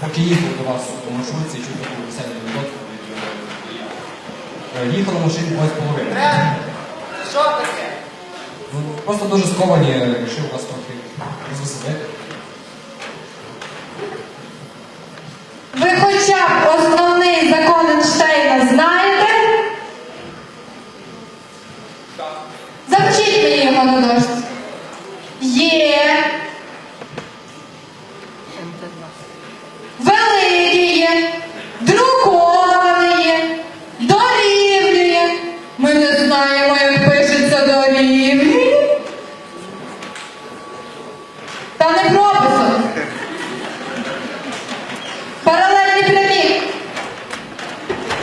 Так і їхав до вас у маршрутці, чуть таку веселі до від Їхали машині два з половиною. Е, що таке? Ну, просто дуже сковані, е, якщо вас трохи розвеселити. Ви хоча б основний закон Ейнштейна знаєте? Завчіть мені його на дошці. Є. друкований, дорівнює. Ми не знаємо, як пишеться дорівнює. Та не прописано. Паралельний прямі.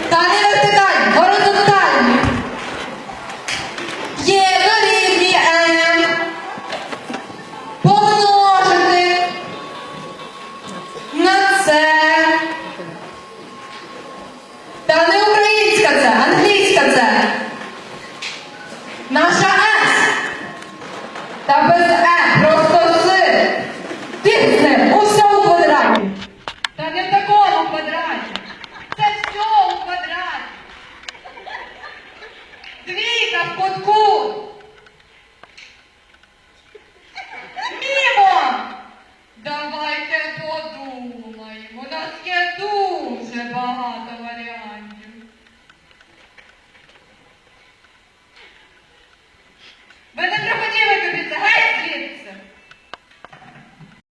Та не це, англійська це. Наша С. Та без Е, просто С. Тисне усе у квадраті. Та не в такому квадраті. Це все у квадраті. Двійка в кутку.